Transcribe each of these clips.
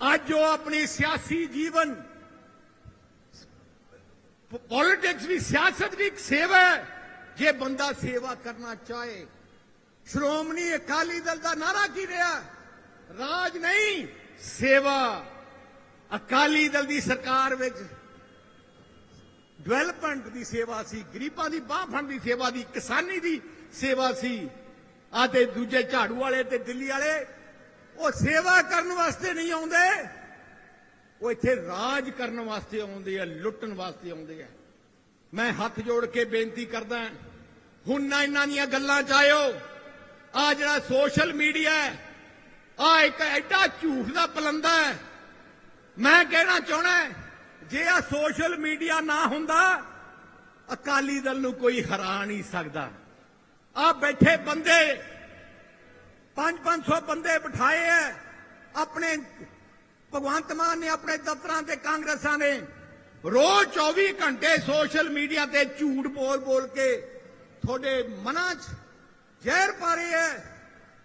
ਅੱਜ ਉਹ ਆਪਣੀ ਸਿਆਸੀ ਜੀਵਨ, ਪੋਲਿਟਿਕਸ ਵੀ ਸਿਆਸਤ ਵੀ ਇੱਕ ਸੇਵਾ ਹੈ, ਜੇ ਬੰਦਾ ਸੇਵਾ ਕਰਨਾ ਚਾਹੇ। ਸ਼੍ਰੋਮਣੀ ਅਕਾਲੀ ਦਲ ਦਾ ਨਾਰਾ ਕੀ ਰਿਹਾ? ਰਾਜ ਨਹੀਂ, ਸੇਵਾ। ਅਕਾਲੀ ਦਲ ਦੀ ਸਰਕਾਰ ਵਿੱਚ ਡਿਵੈਲਪਮੈਂਟ ਦੀ ਸੇਵਾ ਸੀ, ਗਰੀਬਾਂ ਦੀ ਬਾਹ ਫੜਨ ਦੀ ਸੇਵਾ ਦੀ ਕਿਸਾਨੀ ਦੀ ਸੇਵਾ ਸੀ। ਆ ਤੇ ਦੂਜੇ ਝਾੜੂ ਵਾਲੇ ਤੇ ਦਿੱਲੀ ਵਾਲੇ ਉਹ ਸੇਵਾ ਕਰਨ ਵਾਸਤੇ ਨਹੀਂ ਆਉਂਦੇ। ਉਹ ਇੱਥੇ ਰਾਜ ਕਰਨ ਵਾਸਤੇ ਆਉਂਦੇ ਆ, ਲੁੱਟਣ ਵਾਸਤੇ ਆਉਂਦੇ ਆ। ਮੈਂ ਹੱਥ ਜੋੜ ਕੇ ਬੇਨਤੀ ਕਰਦਾ ਹੁਣ ਨਾ ਇਹਨਾਂ ਦੀਆਂ ਗੱਲਾਂ ਚ ਆਇਓ। ਆ ਜਿਹੜਾ ਸੋਸ਼ਲ ਮੀਡੀਆ ਹੈ, ਆ ਇੱਕ ਐਡਾ ਝੂਠ ਦਾ ਪਲੰਦਾ ਹੈ। ਮੈਂ ਕਹਿਣਾ ਚਾਹਣਾ ਜੇ ਆ ਸੋਸ਼ਲ ਮੀਡੀਆ ਨਾ ਹੁੰਦਾ, ਅਕਾਲੀ ਦਲ ਨੂੰ ਕੋਈ ਹਰਾ ਨਹੀਂ ਸਕਦਾ। ਆ ਬੈਠੇ ਬੰਦੇ 5-500 ਬੰਦੇ ਬਿਠਾਏ ਐ। ਆਪਣੇ ਭਗਵੰਤ ਮਾਨ ਨੇ, ਆਪਣੇ ਦਫ਼ਤਰਾਂ ਤੇ ਕਾਂਗਰਸਾਂ ਨੇ ਰੋਜ਼ 24 ਘੰਟੇ ਸੋਸ਼ਲ ਮੀਡੀਆ ਤੇ ਝੂਠ ਬੋਲ ਬੋਲ ਕੇ ਤੁਹਾਡੇ ਮਨਾਂ 'ਚ ਜ਼ਹਿਰ ਪਾ ਰਹੇ ਐ।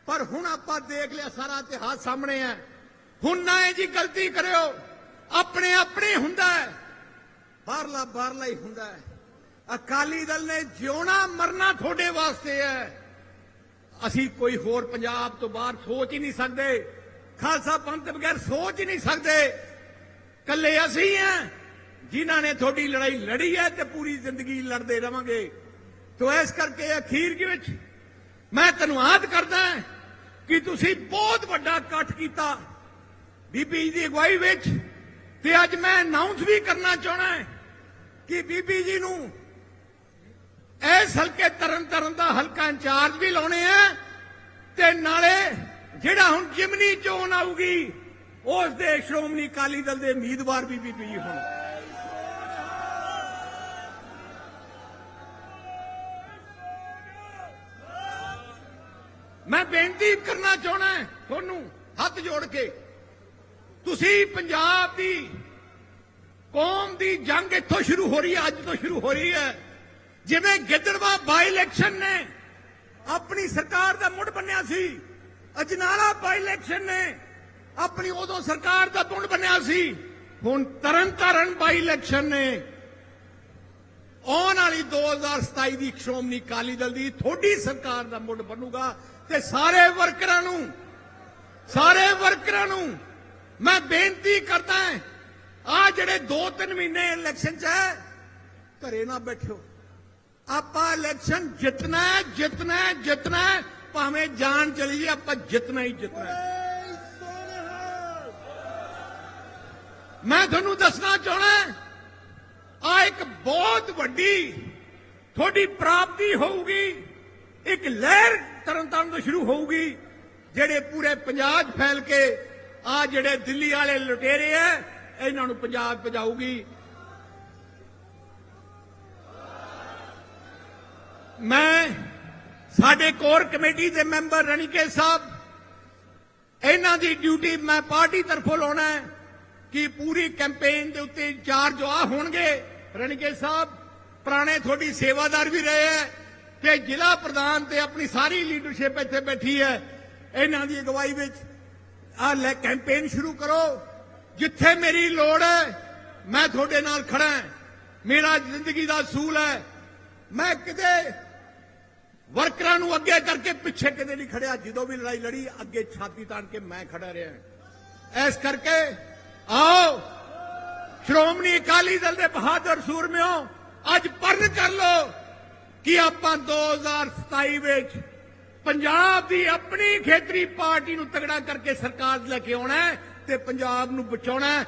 ਪਰ ਹੁਣ ਆਪਾਂ ਦੇਖ ਲਿਆ, ਸਾਰਾ ਇਤਿਹਾਸ ਸਾਹਮਣੇ ਹੈ ਹੁਣ ਨਾ ਇਹ ਜੀ ਗਲਤੀ ਕਰਿਓ। ਆਪਣੇ ਆਪਣੇ ਹੁੰਦਾ ਹੈ ਬਾਹਰਲਾ ਬਾਹਰਲਾ ਹੀ ਹੁੰਦਾ ਹੈ ਅਕਾਲੀ ਦਲ ਨੇ ਜਿਉਣਾ ਮਰਨਾ ਤੁਹਾਡੇ ਵਾਸਤੇ ਹੈ ਅਸੀਂ ਕੋਈ ਹੋਰ ਪੰਜਾਬ ਤੋਂ ਬਾਹਰ ਸੋਚ ਹੀ ਨਹੀਂ ਸਕਦੇ। ਖਾਲਸਾ ਪੰਥ ਬਗੈਰ ਸੋਚ ਹੀ ਨਹੀਂ ਸਕਦੇ। ਕੱਲੇ ਅਸੀਂ ਹਾਂ ਜਿਨ੍ਹਾਂ ਨੇ ਤੁਹਾਡੀ ਲੜਾਈ ਲੜੀ ਹੈ ਤੇ ਪੂਰੀ ਜ਼ਿੰਦਗੀ ਲੜਦੇ ਰਵਾਂਗੇ। ਤੋ ਇਸ ਕਰਕੇ ਅਖੀਰ ਦੇ ਵਿੱਚ ਮੈਂ ਧੰਨਵਾਦ ਕਰਦਾ ਕਿ ਤੁਸੀਂ ਬਹੁਤ ਵੱਡਾ ਇਕੱਠ ਕੀਤਾ ਬੀਬੀ ਜੀ ਦੀ ਅਗਵਾਈ ਵਿੱਚ। ਤੇ ਅੱਜ ਮੈਂ ਅਨਾਉਂਸ ਵੀ ਕਰਨਾ ਚਾਹਣਾ ਕਿ ਬੀਬੀ ਜੀ ਨੂੰ ਇਸ ਹਲਕੇ ਤਰਨ ਤਰਨ ਦਾ ਹਲਕਾ ਇੰਚਾਰਜ ਵੀ ਲਾਉਣੇ ਆ ਤੇ ਨਾਲੇ ਜਿਹੜਾ ਹੁਣ ਜਿਮਨੀ ਚੋਣ ਆਊਗੀ, ਉਸ ਦੇ ਸ਼੍ਰੋਮਣੀ ਅਕਾਲੀ ਦਲ ਦੇ ਉਮੀਦਵਾਰ ਵੀ ਬੀਬੀ ਜੀ ਹੁਣ ਮੈਂ ਬੇਨਤੀ ਕਰਨਾ ਚਾਹਣਾ ਤੁਹਾਨੂੰ ਹੱਥ ਜੋੜ ਕੇ, ਤੁਸੀਂ ਪੰਜਾਬ ਦੀ ਕੌਮ ਦੀ ਜੰਗ ਇੱਥੋਂ ਸ਼ੁਰੂ ਹੋ ਰਹੀ ਹੈ, ਅੱਜ ਤੋਂ ਸ਼ੁਰੂ ਹੋ ਰਹੀ ਹੈ। ਜਿਵੇਂ ਗਿੱਦੜਵਾ ਬਾਈ ਇਲੈਕਸ਼ਨ ਨੇ, ਆਪਣੀ ਸਰਕਾਰ ਦਾ ਮੁੱਢ ਬੰਨਿਆ ਸੀ, ਅਜਨਾਲਾ ਬਾਈ ਇਲੈਕਸ਼ਨ ਨੇ, ਆਪਣੀ ਉਦੋਂ ਸਰਕਾਰ ਦਾ ਮੁੱਢ ਬੰਨਿਆ ਸੀ, ਹੁਣ ਤਰਨਤਾਰਨ ਬਾਈ ਇਲੈਕਸ਼ਨ ਨੇ। ਆਉਣ ਵਾਲੀ 2027 ਦੀ ਸ਼੍ਰੋਮਣੀ ਅਕਾਲੀ ਦਲ ਦੀ ਥੋੜੀ ਸਰਕਾਰ ਦਾ ਮੁੱਢ ਬਣੂਗਾ ਤੇ ਸਾਰੇ ਵਰਕਰਾਂ ਨੂੰ, ਸਾਰੇ ਵਰਕਰਾਂ ਨੂੰ ਮੈਂ ਬੇਨਤੀ ਕਰਦਾ ਆ ਜਿਹੜੇ 2-3 ਮਹੀਨੇ ਇਲੈਕਸ਼ਨ 'ਚ ਹੈ, ਘਰੇ ਨਾ ਬੈਠਿਓ। ਆਪਾਂ ਇਲੈਕਸ਼ਨ ਜਿੱਤਣਾ ਹੈ ਜਿੱਤਣਾ ਹੈ ਜਿੱਤਣਾ ਹੈ, ਭਾਵੇਂ ਜਾਨ ਚਲੀ ਜੇ ਆਪਾਂ ਜਿੱਤਣਾ ਹੀ ਜਿੱਤਣਾ ਹੈ। ਮੈਂ ਤੁਹਾਨੂੰ ਦੱਸਣਾ ਚਾਹਣਾ ਆ ਇੱਕ ਬਹੁਤ ਵੱਡੀ ਤੁਹਾਡੀ ਪ੍ਰਾਪਤੀ ਹੋਊਗੀ, ਇੱਕ ਲਹਿਰ ਤਰਨਤਾਰਨ ਤੋਂ ਸ਼ੁਰੂ ਹੋਊਗੀ, ਜਿਹੜੇ ਪੂਰੇ ਪੰਜਾਬ 'ਚ ਫੈਲ ਕੇ ਆ ਜਿਹੜੇ ਦਿੱਲੀ ਵਾਲੇ ਲੁਟੇਰੇ ਆ, ਇਹਨਾਂ ਨੂੰ ਪੰਜਾਬ ਪਜਾਊਗੀ ਮੈਂ ਸਾਡੇ ਕੋਰ ਕਮੇਟੀ ਦੇ ਮੈਂਬਰ ਰਣੀਕੇ ਸਾਹਿਬ, ਇਹਨਾਂ ਦੀ ਡਿਊਟੀ ਮੈਂ ਪਾਰਟੀ ਤਰਫੋਂ ਲਾਉਣਾ ਹੈ ਕਿ ਪੂਰੀ ਕੈਂਪੇਨ ਦੇ ਉੱਤੇ ਇੰਚਾਰਜ ਆ ਹੋਣਗੇ। ਰਣੀਕੇ ਸਾਹਿਬ, ਪੁਰਾਣੇ ਤੁਹਾਡੀ ਸੇਵਾਦਾਰ ਵੀ ਰਹੇ ਹੈ ਤੇ ਜ਼ਿਲ੍ਹਾ ਪ੍ਰਧਾਨ ਤੇ ਆਪਣੀ ਸਾਰੀ ਲੀਡਰਸ਼ਿਪ ਇੱਥੇ ਬੈਠੀ ਹੈ। ਇਹਨਾਂ ਦੀ ਅਗਵਾਈ ਵਿੱਚ ਆ ਲੈ ਕੈਂਪੇਨ ਸ਼ੁਰੂ ਕਰੋ। ਜਿੱਥੇ ਮੇਰੀ ਲੋੜ ਹੈ, ਮੈਂ ਤੁਹਾਡੇ ਨਾਲ ਖੜਾ ਹਾਂ। ਮੇਰਾ ਜ਼ਿੰਦਗੀ ਦਾ ਅਸੂਲ ਹੈ। ਮੈਂ ਕਿਤੇ ਵਰਕਰਾਂ ਨੂੰ ਅੱਗੇ ਕਰਕੇ ਪਿੱਛੇ ਕਿਤੇ ਨਹੀਂ ਖੜਿਆ। ਜਦੋਂ ਵੀ ਲੜਾਈ ਲੜੀ, ਅੱਗੇ ਛਾਤੀ ਤਾਣ ਕੇ ਮੈਂ ਖੜਾ ਰਿਹਾ। ਇਸ ਕਰਕੇ ਆਓ, ਸ਼੍ਰੋਮਣੀ ਅਕਾਲੀ ਦਲ ਦੇ ਬਹਾਦਰ ਸੂਰਮਿਓ, ਅੱਜ ਪਰਨ ਕਰ ਲੋ ਕਿ ਆਪਾਂ 2027 ਵਿੱਚ ਪੰਜਾਬ ਦੀ ਆਪਣੀ ਖੇਤਰੀ ਪਾਰਟੀ ਨੂੰ ਤਗੜਾ ਕਰਕੇ ਸਰਕਾਰ ਲੈ ਕੇ ਆਉਣਾ ਤੇ ਪੰਜਾਬ ਨੂੰ ਬਚਾਉਣਾ